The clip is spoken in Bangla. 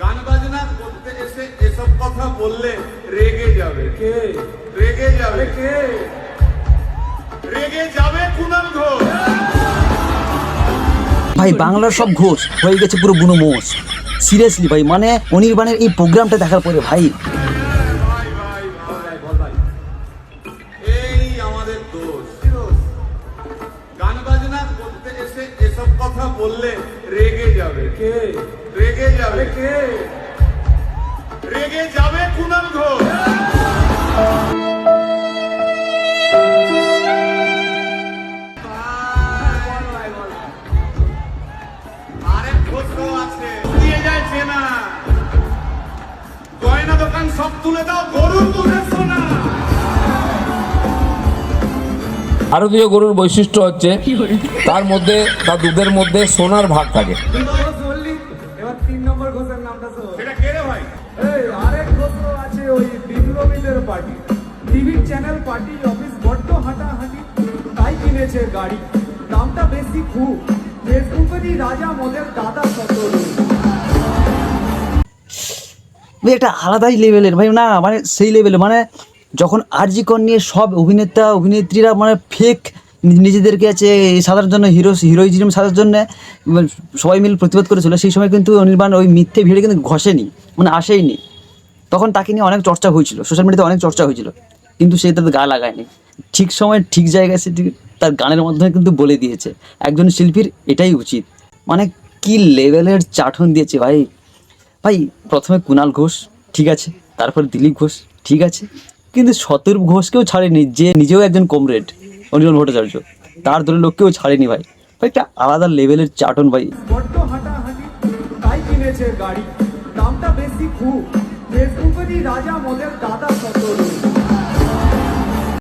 গান বাজনা করতে এসে এসব কথা বললে রেগে যাবে। কে? রেগে যাবে। কে? রেগে যাবে কুণাল ঘোষ। ভাই বাংলার সব ঘোষ হয়ে গেছে পুরো বুনো মোষ সিরিয়াসলি ভাই মানে অনির্বাণের এই প্রোগ্রামটা দেখার পরে ভাই। ভাই ভাই ভাই বল ভাই। এই আমাদের দোষ? গান বাজনা করতে এসে এসব কথা বললে রেগে যাবে। কে? রেগে যাবে। আরে কে? রেগে যাবে কুণাল ঘোষ। গয়না দোকান সব তুলে দাও গরুর দুধের সোনা। ভারতীয় গরুর বৈশিষ্ট্য হচ্ছে তার মধ্যে তার দুধের মধ্যে সোনার ভাগ থাকে। টিভির চ্যানেল পার্টি অফিস বড্ড হাঁটাহাঁটি তাই কিনেছে গাড়ি। দামটা বেশি খুব। ফেসবুকেরই রাজা মদের দাদা সতরু। ভাই একটা আলাদাই লেভেলের ভাই না মানে সেই লেভেলে মানে যখন আরজিকর নিয়ে সব অভিনেতা অভিনেত্রীরা মানে ফেক নিজেদেরকে আছে সাধারণ জন্য হিরো হিরোইজম সাজার জন্য উম, সবাই মিলে প্রতিবাদ করেছিল। সেই সময় কিন্তু অনির্বাণ ওই মিথ্যে ভিড়ে কিন্তু ঘষেনি মানে আসেইনি। তখন তাকে নিয়ে অনেক চর্চা হয়েছিল সোশ্যাল মিডিয়াতে অনেক চর্চা হয়েছিল কিন্তু সে তাদের গা লাগায়নি। ঠিক সময় ঠিক জায়গায় সে তার গানের মাধ্যমে কিন্তু বলে দিয়েছে একজন শিল্পীর এটাই উচিত। মানে কি লেভেলের চাটন দিয়েছে ভাই? ভাই প্রথমে কুণাল ঘোষ ঠিক আছে তারপর দিলীপ ঘোষ ঠিক আছে কিন্তু শতরূপ ঘোষকেও ছাড়েনি, যে নিজেও একজন কমরেড, অনির্বাণ ভট্টাচার্য। তার দলের লোককেও ছাড়েনি ভাই। ভাই, একটা আলাদা লেভেলের চাটন ভাই। রাজা মোদের দাদা সতরু